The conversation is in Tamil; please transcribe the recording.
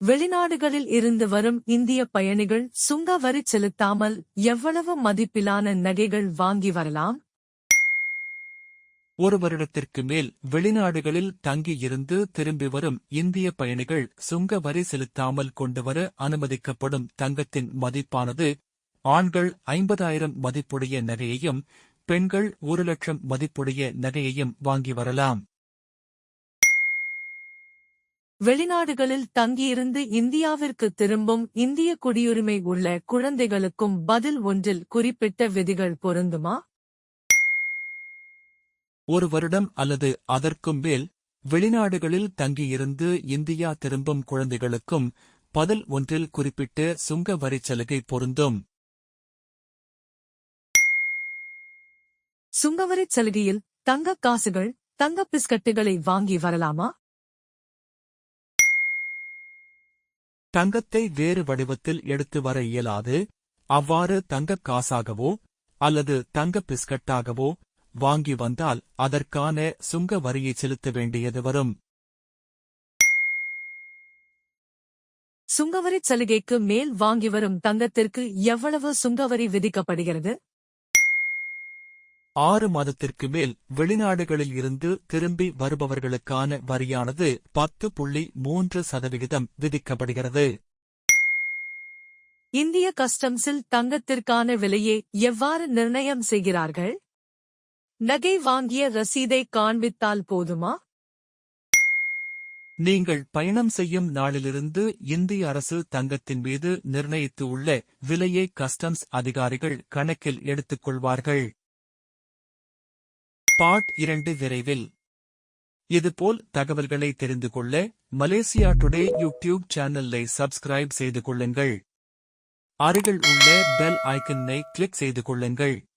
வெளிநாடுகளில் இருந்து வரும் இந்திய பயணிகள் சுங்க வரி செலுத்தாமல் எவ்வளவு மதிப்பிலான நகைகள் வாங்கி வரலாம்? ஒரு வருடத்திற்கு மேல் வெளிநாடுகளில் தங்கியிருந்து திரும்பி வரும் இந்திய பயணிகள் சுங்க வரி செலுத்தாமல் கொண்டுவர அனுமதிக்கப்படும் தங்கத்தின் மதிப்பானது ஆண்கள் ஐம்பதாயிரம் மதிப்புடைய நகையையும் பெண்கள் ஒரு லட்சம் மதிப்புடைய நகையையும் வாங்கி வரலாம். வெளிநாடுகளில் தங்கியிருந்து இந்தியாவிற்கு திரும்பும் இந்திய குடியுரிமை உள்ள குழந்தைகளுக்கும் பதில் ஒன்றில் குறிப்பிட்ட விதிகள் பொருந்துமா? ஒரு வருடம் அல்லது அதற்கும் மேல் வெளிநாடுகளில் தங்கியிருந்து இந்தியா திரும்பும் குழந்தைகளுக்கும் பதில் ஒன்றில் குறிப்பிட்ட சுங்க வரிச் சலுகை பொருந்தும். சுங்கவரிச் சலுகையில் தங்கக் காசுகள் தங்க பிஸ்கட்டுகளை வாங்கி வரலாமா? தங்கத்தை வேறு வடிவத்தில் எடுத்து வர இயலாது அவ்வாறு தங்கக் காசாகவோ அல்லது தங்க பிஸ்கட்டாகவோ வாங்கி வந்தால் அதற்கான சுங்க வரியை செலுத்த வேண்டியது வரும். சுங்கவரி சலுகைக்கு மேல் வாங்கி வரும் தங்கத்திற்கு எவ்வளவு சுங்கவரி விதிக்கப்படுகிறது? ஆறு மாதத்திற்கு மேல் வெளிநாடுகளில் இருந்து திரும்பி வருபவர்களுக்கான வரியானது பத்து புள்ளி மூன்று சதவிகிதம் விதிக்கப்படுகிறது. இந்திய கஸ்டம்ஸில் தங்கத்திற்கான விலையை எவ்வாறு நிர்ணயம் செய்கிறார்கள்? நகை வாங்கிய ரசீதை காண்பித்தால் போதுமா? நீங்கள் பயணம் செய்யும் நாளிலிருந்து இந்திய அரசு தங்கத்தின் மீது நிர்ணயித்து உள்ள விலையை கஸ்டம்ஸ் அதிகாரிகள் கணக்கில் எடுத்துக் பாட் இரண்டு விரைவில். இதுபோல் தகவல்களை தெரிந்து கொள்ள மலேசியா டுடே யூடியூப் சேனலை சப்ஸ்கிரைப் செய்து கொள்ளுங்கள். அருகில் உள்ள பெல் ஐக்கனை கிளிக் செய்து கொள்ளுங்கள்.